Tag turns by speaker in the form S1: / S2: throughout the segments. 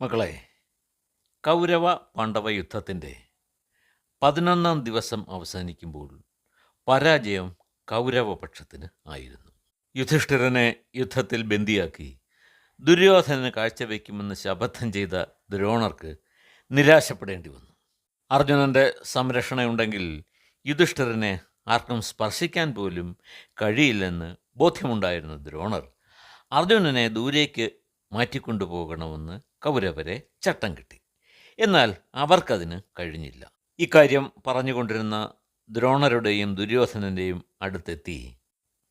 S1: മക്കളെ കൗരവ പാണ്ഡവ യുദ്ധത്തിന്റെ പതിനൊന്നാം ദിവസം അവസാനിക്കുമ്പോൾ പരാജയം കൗരവപക്ഷത്തിന് ആയിരുന്നു. യുധിഷ്ഠിരനെ യുദ്ധത്തിൽ ബന്ദിയാക്കി ദുര്യോധനന് കാഴ്ചവെക്കുമെന്ന് ശപഥം ചെയ്ത ദ്രോണർക്ക് നിരാശപ്പെടേണ്ടി വന്നു. അർജുനന്റെ സംരക്ഷണയുണ്ടെങ്കിൽ യുധിഷ്ഠിരനെ ആർക്കും സ്പർശിക്കാൻ പോലും കഴിയില്ലെന്ന് ബോധ്യമുണ്ടായിരുന്ന ദ്രോണർ അർജുനനെ ദൂരേക്ക് മാറ്റിക്കൊണ്ടുപോകണമെന്ന് കൗരവരെ ചട്ടം കിട്ടി. എന്നാൽ അവർക്കതിന് കഴിഞ്ഞില്ല. ഇക്കാര്യം പറഞ്ഞുകൊണ്ടിരുന്ന ദ്രോണരുടെയും ദുര്യോധനന്റെയും അടുത്തെത്തി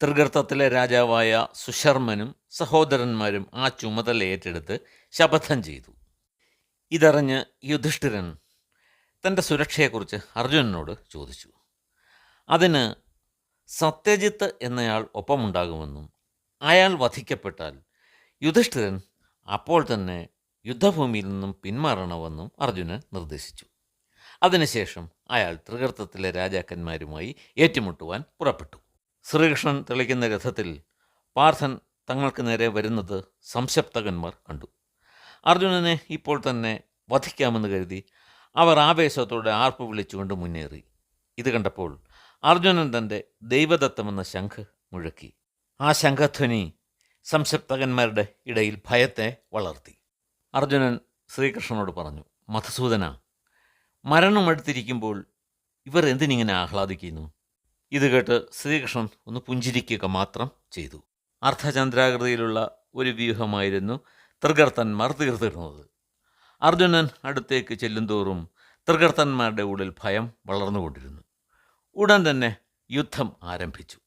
S1: തൃഗർത്തത്തിലെ രാജാവായ സുശർമ്മനും സഹോദരന്മാരും ആ ചുമതല ഏറ്റെടുത്ത് ശപഥം ചെയ്തു. ഇതറിഞ്ഞ് യുധിഷ്ഠിരൻ തന്റെ സുരക്ഷയെക്കുറിച്ച് അർജുനനോട് ചോദിച്ചു. അതിന് സത്യജിത്ത് എന്നയാൾ ഒപ്പമുണ്ടാകുമെന്നും അയാൾ വധിക്കപ്പെട്ടാൽ യുധിഷ്ഠിരൻ അപ്പോൾ തന്നെ യുദ്ധഭൂമിയിൽ നിന്നും പിന്മാറണമെന്നും അർജുനൻ നിർദ്ദേശിച്ചു. അതിനുശേഷം അയാൾ തൃകർത്തത്തിലെ രാജാക്കന്മാരുമായി ഏറ്റുമുട്ടുവാൻ പുറപ്പെട്ടു. ശ്രീകൃഷ്ണൻ തെളിക്കുന്ന രഥത്തിൽ പാർത്ഥൻ തങ്ങൾക്ക് നേരെ വരുന്നത് സംശപ്തകന്മാർ കണ്ടു. അർജുനനെ ഇപ്പോൾ തന്നെ വധിക്കാമെന്ന് കരുതി അവർ ആവേശത്തോടെ ആർപ്പ് വിളിച്ചുകൊണ്ട് മുന്നേറി. ഇത് കണ്ടപ്പോൾ അർജുനൻ തന്റെ ദൈവദത്തമെന്ന ശംഖ് മുഴക്കി. ആ ശംഖധ്വനി സംശപ്തകന്മാരുടെ ഇടയിൽ ഭയത്തെ വളർത്തി. അർജുനൻ ശ്രീകൃഷ്ണനോട് പറഞ്ഞു മധുസൂദന മരണമെടുത്തിരിക്കുമ്പോൾ ഇവർ എന്തിനിങ്ങനെ ആഹ്ലാദിക്കുന്നു? ഇത് കേട്ട് ശ്രീകൃഷ്ണൻ ഒന്ന് പുഞ്ചിരിക്കുക മാത്രം ചെയ്തു. അർദ്ധചന്ദ്രാകൃതിയിലുള്ള ഒരു വ്യൂഹമായിരുന്നു തൃഗർത്തന്മാർ തീർത്തിരുന്നത്. അർജുനൻ അടുത്തേക്ക് ചെല്ലുന്തോറും തൃഗർത്തന്മാരുടെ ഉള്ളിൽ ഭയം വളർന്നുകൊണ്ടിരുന്നു. ഉടൻ തന്നെ യുദ്ധം ആരംഭിച്ചു.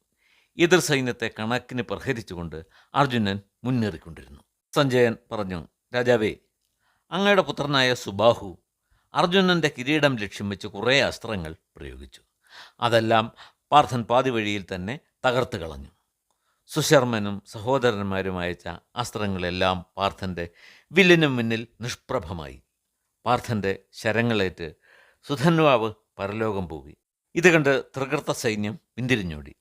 S1: എതിർ സൈന്യത്തെ കണക്കിന് പ്രഹരിച്ചുകൊണ്ട് അർജുനൻ മുന്നേറിക്കൊണ്ടിരുന്നു. സഞ്ജയൻ പറഞ്ഞു രാജാവേ അങ്ങയുടെ പുത്രനായ സുബാഹു അർജുനന്റെ കിരീടം ലക്ഷ്യം വെച്ച് കുറേ അസ്ത്രങ്ങൾ പ്രയോഗിച്ചു. അതെല്ലാം പാർത്ഥൻ പാതി വഴിയിൽ തന്നെ തകർത്ത് കളഞ്ഞു. സുശർമ്മനും സഹോദരന്മാരും അയച്ച അസ്ത്രങ്ങളെല്ലാം പാർത്ഥന്റെ വില്ലിനും മുന്നിൽ നിഷ്പ്രഭമായി. പാർത്ഥന്റെ ശരങ്ങളേറ്റ് സുധന്വാവ് പരലോകം പോയി. ഇത് കണ്ട് തൃകർത്ത സൈന്യം പിന്തിരിഞ്ഞോടി.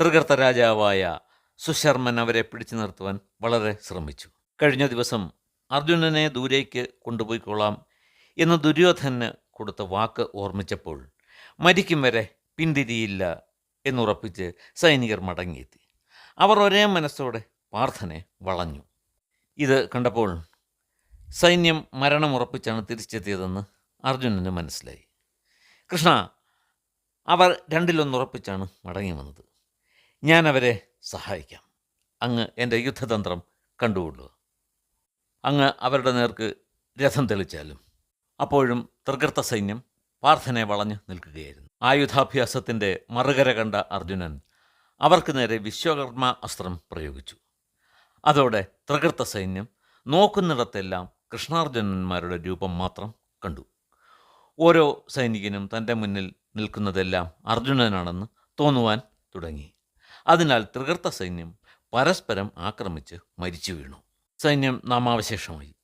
S1: തൃകർത്ത രാജാവായ സുശർമ്മൻ അവരെ പിടിച്ചു നിർത്തുവാൻ വളരെ ശ്രമിച്ചു. കഴിഞ്ഞ ദിവസം അർജുനനെ ദൂരേക്ക് കൊണ്ടുപോയിക്കൊള്ളാം എന്ന് ദുര്യോധനന് കൊടുത്ത വാക്ക് ഓർമ്മിച്ചപ്പോൾ മരിക്കും വരെ പിന്തിരിയില്ല എന്നുറപ്പിച്ച് സൈനികർ മടങ്ങിയെത്തി. അവർ ഒരേ മനസ്സോടെ പാർത്ഥനെ വളഞ്ഞു. ഇത് കണ്ടപ്പോൾ സൈന്യം മരണമുറപ്പിച്ചാണ് തിരിച്ചെത്തിയതെന്ന് അർജുനന് മനസ്സിലായി. കൃഷ്ണ അവർ രണ്ടിലൊന്നുറപ്പിച്ചാണ് മടങ്ങി വന്നത്. ഞാൻ അവരെ സഹായിക്കാം. അങ്ങ് എന്റെ യുദ്ധതന്ത്രം കണ്ടുകൊള്ളുക. അങ്ങ് അവരുടെ നേർക്ക് രഥം തെളിച്ചാലും. അപ്പോഴും തൃകൃത്ത സൈന്യം പാർത്ഥനെ വളഞ്ഞു നിൽക്കുകയായിരുന്നു. ആയുധാഭ്യാസത്തിന്റെ മറുകര കണ്ട അർജുനൻ അവർക്ക് നേരെ വിശ്വകർമ്മ അസ്ത്രം പ്രയോഗിച്ചു. അതോടെ തൃകൃത്ത സൈന്യം നോക്കുന്നിടത്തെല്ലാം കൃഷ്ണാർജുനന്മാരുടെ രൂപം മാത്രം കണ്ടു. ഓരോ സൈനികനും തന്റെ മുന്നിൽ നിൽക്കുന്നതെല്ലാം അർജുനനാണെന്ന് തോന്നുവാൻ തുടങ്ങി. അതിനാൽ തൃകൃത്ത സൈന്യം പരസ്പരം ആക്രമിച്ച് മരിച്ചു വീണു. സൈന്യം നാമാവശേഷമായി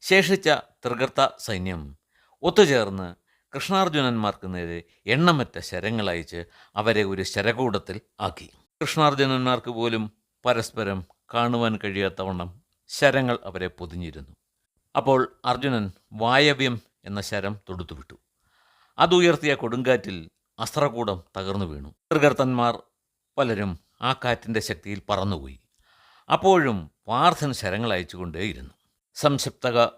S1: ശേഷിച്ച തൃകർത്ത സൈന്യം ഒത്തുചേർന്ന് കൃഷ്ണാർജുനന്മാർക്ക് നേരെ എണ്ണമറ്റ ശരങ്ങളയച്ച് അവരെ ഒരു ശരകൂടത്തിൽ ആക്കി. കൃഷ്ണാർജുനന്മാർക്ക് പോലും പരസ്പരം കാണുവാൻ കഴിയാത്തവണ്ണം ശരങ്ങൾ അവരെ പൊതിഞ്ഞിരുന്നു. അപ്പോൾ അർജുനൻ വായവ്യം എന്ന ശരം തൊടുത്തുവിട്ടു. അതുയർത്തിയ കൊടുങ്കാറ്റിൽ അസ്ത്രകൂടം തകർന്നു വീണു. തൃകർത്തന്മാർ പലരും ആ കാറ്റിന്റെ ശക്തിയിൽ പറന്നുപോയി. അപ്പോഴും പാർത്ഥൻ ശരങ്ങൾ അയച്ചുകൊണ്ടേയിരുന്നു സംക്ഷിപ്തക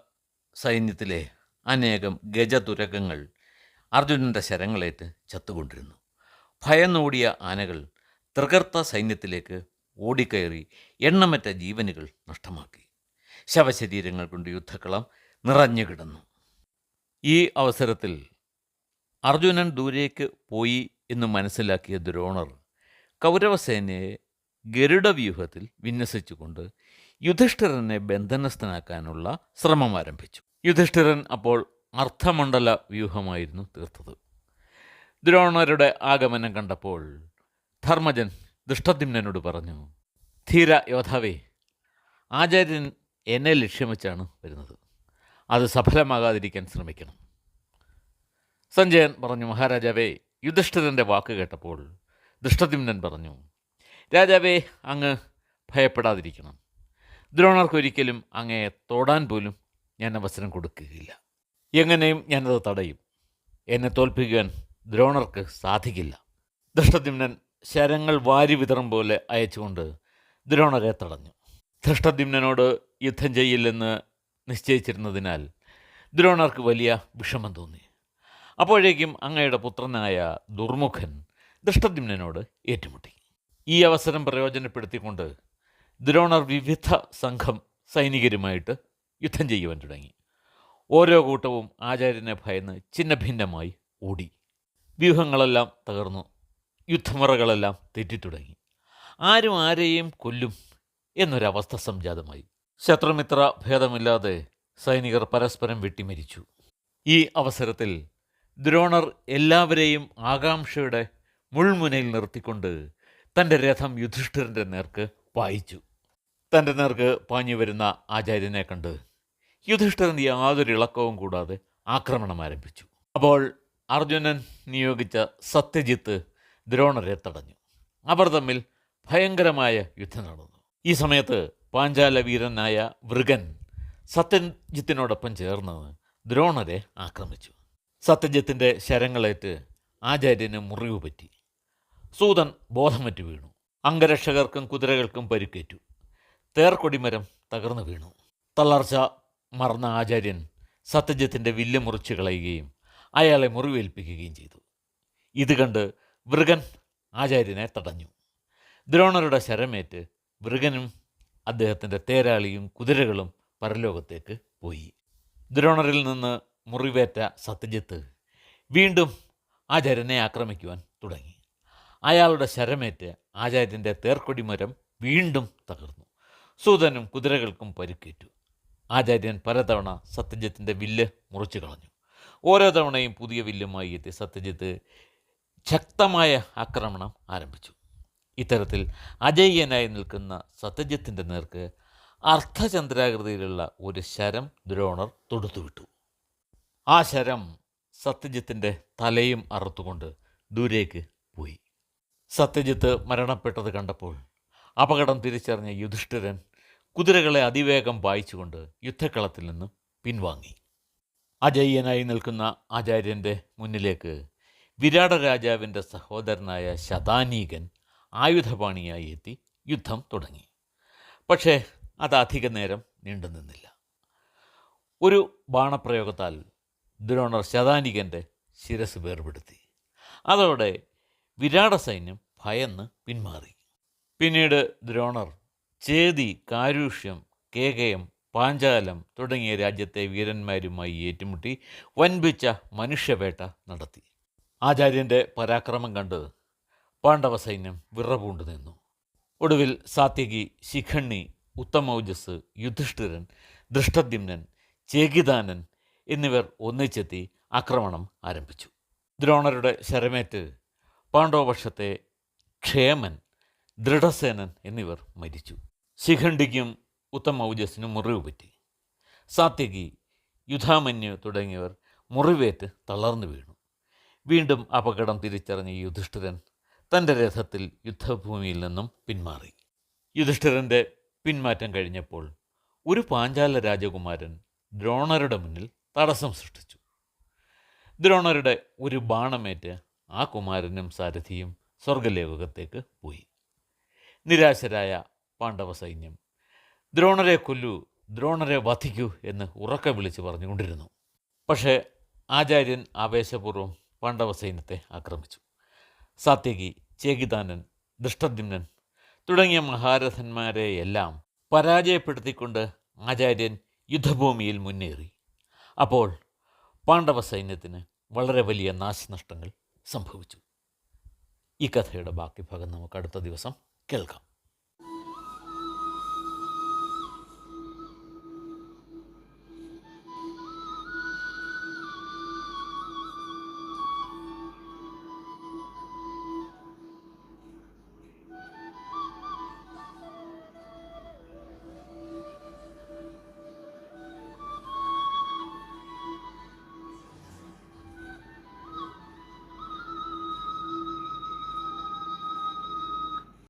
S1: സൈന്യത്തിലെ അനേകം ഗജതുരകങ്ങൾ അർജുനന്റെ ശരങ്ങളേറ്റ് ചത്തുകൊണ്ടിരുന്നു. ഭയന്നോടിയ ആനകൾ തൃകർത്ത സൈന്യത്തിലേക്ക് ഓടിക്കയറി എണ്ണമറ്റ ജീവനുകൾ നഷ്ടമാക്കി. ശവശരീരങ്ങൾ കൊണ്ട് യുദ്ധക്കളം നിറഞ്ഞു കിടന്നു. ഈ അവസരത്തിൽ അർജുനൻ ദൂരേക്ക് പോയി എന്ന് മനസ്സിലാക്കിയ ദ്രോണർ കൗരവസേനയെ ഗരുഡവ്യൂഹത്തിൽ വിന്യസിച്ചുകൊണ്ട് യുധിഷ്ഠിരനെ ബന്ധനസ്ഥനാക്കാനുള്ള ശ്രമം ആരംഭിച്ചു. യുധിഷ്ഠിരൻ അപ്പോൾ അർത്ഥമണ്ഡല വ്യൂഹമായിരുന്നു തീർത്തത്. ദ്രോണരുടെ ആഗമനം കണ്ടപ്പോൾ ധർമ്മജൻ ദുഷ്ടദിമ്നോട് പറഞ്ഞു ധീര യോധാവേ ആചാര്യൻ എന്നെ ലക്ഷ്യം വെച്ചാണ് വരുന്നത്. അത് സഫലമാകാതിരിക്കാൻ ശ്രമിക്കണം. സഞ്ജയൻ പറഞ്ഞു മഹാരാജാവേ യുധിഷ്ഠിരന്റെ വാക്ക് കേട്ടപ്പോൾ ദുഷ്ടദിമ്നൻ പറഞ്ഞു രാജാവേ അങ്ങ് ഭയപ്പെടാതിരിക്കണം. ദ്രോണർക്കൊരിക്കലും അങ്ങയെ തൊടാൻ പോലും ഞാൻ അവസരം കൊടുക്കുകയില്ല. എങ്ങനെയും ഞാനത് തടയും. എന്നെ തോൽപ്പിക്കുവാൻ ദ്രോണർക്ക് സാധിക്കില്ല. ദൃഷ്ടദ്യുമ്നൻ ശരങ്ങൾ വാരി വിതറും പോലെ അയച്ചുകൊണ്ട് ദ്രോണരെ തടഞ്ഞു. ധൃഷ്ടദ്യുമ്നോട് യുദ്ധം ചെയ്യില്ലെന്ന് നിശ്ചയിച്ചിരുന്നതിനാൽ ദ്രോണർക്ക് വലിയ വിഷമം തോന്നി. അപ്പോഴേക്കും അങ്ങയുടെ പുത്രനായ ദുർമുഖൻ ദൃഷ്ടദ്യുമ്നോട് ഏറ്റുമുട്ടി. ഈ അവസരം പ്രയോജനപ്പെടുത്തിക്കൊണ്ട് ദ്രോണർ വിവിധ സംഘം സൈനികരുമായിട്ട് യുദ്ധം ചെയ്യുവാൻ തുടങ്ങി. ഓരോ കൂട്ടവും ആചാര്യനെ ഭയന്ന് ചിഹ്നഭിന്നമായി ഓടി. വ്യൂഹങ്ങളെല്ലാം തകർന്നു. യുദ്ധമുറകളെല്ലാം തെറ്റിത്തുടങ്ങി. ആരും ആരെയും കൊല്ലും എന്നൊരവസ്ഥ സംജാതമായി. ശത്രുമിത്ര ഭേദമില്ലാതെ സൈനികർ പരസ്പരം വെട്ടിമരിച്ചു. ഈ അവസരത്തിൽ ദ്രോണർ എല്ലാവരെയും ആകാംക്ഷയുടെ മുൾമുനയിൽ നിർത്തിക്കൊണ്ട് തന്റെ രഥം യുധിഷ്ഠിരന്റെ നേർക്ക് പായിച്ചു തന്റെ നേർക്ക് പാഞ്ഞു വരുന്ന ആചാര്യനെ കണ്ട് യുധിഷ്ഠിരൻ യാതൊരു ഇളക്കവും കൂടാതെ ആക്രമണം ആരംഭിച്ചു. അപ്പോൾ അർജുനൻ നിയോഗിച്ച സത്യജിത്ത് ദ്രോണരെ തടഞ്ഞു. അവർ തമ്മിൽ ഭയങ്കരമായ യുദ്ധം നടന്നു. ഈ സമയത്ത് പാഞ്ചാല വീരനായ വൃഗൻ സത്യജിത്തിനോടൊപ്പം ചേർന്ന് ദ്രോണരെ ആക്രമിച്ചു. സത്യജിത്തിന്റെ ശരങ്ങളേറ്റ് ആചാര്യന് മുറിവ് പറ്റി. സൂതൻ ബോധമറ്റ് വീണു. അംഗരക്ഷകർക്കും കുതിരകൾക്കും പരിക്കേറ്റു. തേർക്കൊടിമരം തകർന്നു വീണു. തളർച്ച മറന്ന ആചാര്യൻ സത്യജിത്തിന്റെ വില്ല് മുറിച്ചു കളയുകയും അയാളെ മുറിവേൽപ്പിക്കുകയും ചെയ്തു. ഇത് കണ്ട് വൃഗൻ ആചാര്യനെ തടഞ്ഞു. ദ്രോണരുടെ ശരമേറ്റ് വൃഗനും അദ്ദേഹത്തിന്റെ തേരാളിയും കുതിരകളും പരലോകത്തേക്ക് പോയി. ദ്രോണരിൽ നിന്ന് മുറിവേറ്റ സത്യജിത്ത് വീണ്ടും ആചാര്യനെ ആക്രമിക്കുവാൻ തുടങ്ങി. അയാളുടെ ശരമേറ്റ് ആചാര്യന്റെ തേർക്കൊടി മരം വീണ്ടും തകർന്നു. സൂതനും കുതിരകൾക്കും പരുക്കേറ്റു. ആചാര്യൻ പലതവണ സത്യജിത്തിന്റെ വില്ല് മുറിച്ചു കളഞ്ഞു. ഓരോ തവണയും പുതിയ വില്ലുമായി എത്തി സത്യജിത്ത് ശക്തമായ ആക്രമണം ആരംഭിച്ചു. ഇത്തരത്തിൽ അജയ്യനായി നിൽക്കുന്ന സത്യജിത്തിന്റെ നേർക്ക് അർദ്ധചന്ദ്രാകൃതിയിലുള്ള ഒരു ശരം ദ്രോണർ തൊടുത്തുവിട്ടു. ആ ശരം സത്യജിത്തിന്റെ തലയും അറുത്തുകൊണ്ട് ദൂരേക്ക് പോയി. സത്യജിത്ത് മരണപ്പെട്ടത് കണ്ടപ്പോൾ അപകടം തിരിച്ചറിഞ്ഞ യുധിഷ്ഠിരൻ കുതിരകളെ അതിവേഗം വായിച്ചുകൊണ്ട് യുദ്ധക്കളത്തിൽ നിന്നും പിൻവാങ്ങി. അജയ്യനായി നിൽക്കുന്ന ആചാര്യന്റെ മുന്നിലേക്ക് വിരാട രാജാവിന്റെ സഹോദരനായ ശതാനീകൻ ആയുധപാണിയായി എത്തി യുദ്ധം തുടങ്ങി. പക്ഷേ അത് അധിക നേരം നീണ്ടു നിന്നില്ല. ഒരു ബാണപ്രയോഗത്താൽ ദ്രോണർ ശതാനികന്റെ ശിരസ് വേർപെടുത്തി. അതോടെ വിരാട സൈന്യം ഭയന്ന് പിന്മാറി. പിന്നീട് ദ്രോണർ ചേതി കാരുഷ്യം കേകയം പാഞ്ചാലം തുടങ്ങിയ രാജ്യത്തെ വീരന്മാരുമായി ഏറ്റുമുട്ടി വൻപിച്ച മനുഷ്യവേട്ട നടത്തി. ആചാര്യന്റെ പരാക്രമം കണ്ട് പാണ്ഡവ സൈന്യം വിറപൂണ്ടു നിന്നു. ഒടുവിൽ സാത്യകി ശിഖണ്ണി ഉത്തമൗജസ് യുധിഷ്ഠിരൻ ദൃഷ്ടദ്യുമ്നൻ ചേകിദാനൻ എന്നിവർ ഒന്നിച്ചെത്തി ആക്രമണം ആരംഭിച്ചു. ദ്രോണരുടെ ശരമേറ്റ് പാണ്ഡവപക്ഷത്തെ ക്ഷേമൻ ദൃഢസേനൻ എന്നിവർ മരിച്ചു. ശിഖണ്ഡിക്കും ഉത്തമൗജസിനും മുറിവ് പറ്റി. സാത്യകി യുധാമന്യു തുടങ്ങിയവർ മുറിവേറ്റ് തളർന്നു വീണു. വീണ്ടും അപകടം തിരിച്ചറിഞ്ഞ യുധിഷ്ഠിരൻ തന്റെ രഥത്തിൽ യുദ്ധഭൂമിയിൽ നിന്നും പിന്മാറി. യുധിഷ്ഠിരന്റെ പിന്മാറ്റം കഴിഞ്ഞപ്പോൾ ഒരു പാഞ്ചാല രാജകുമാരൻ ദ്രോണരുടെ മുന്നിൽ തടസ്സം സൃഷ്ടിച്ചു. ദ്രോണരുടെ ഒരു ബാണമേറ്റ് ആ കുമാരനും സാരഥിയും സ്വർഗലോകത്തേക്ക് പോയി. നിരാശരായ പാണ്ഡവ സൈന്യം ദ്രോണരെ കൊല്ലു ദ്രോണരെ വധിക്കൂ എന്ന് ഉറക്കെ വിളിച്ച് പറഞ്ഞുകൊണ്ടിരുന്നു. പക്ഷേ ആചാര്യൻ ആവേശപൂർവം പാണ്ഡവ സൈന്യത്തെ ആക്രമിച്ചു. സാത്യകി ചേകിദാനൻ ദൃഷ്ടദ്യുമ്നൻ തുടങ്ങിയ മഹാരഥന്മാരെയെല്ലാം പരാജയപ്പെടുത്തിക്കൊണ്ട് ആചാര്യൻ യുദ്ധഭൂമിയിൽ മുന്നേറി. അപ്പോൾ പാണ്ഡവ സൈന്യത്തിന് വളരെ വലിയ നാശനഷ്ടങ്ങൾ സംഭവിച്ചു. ഈ കഥയുടെ ബാക്കി ഭാഗം നമുക്ക് അടുത്ത ദിവസം കേൾക്കാം.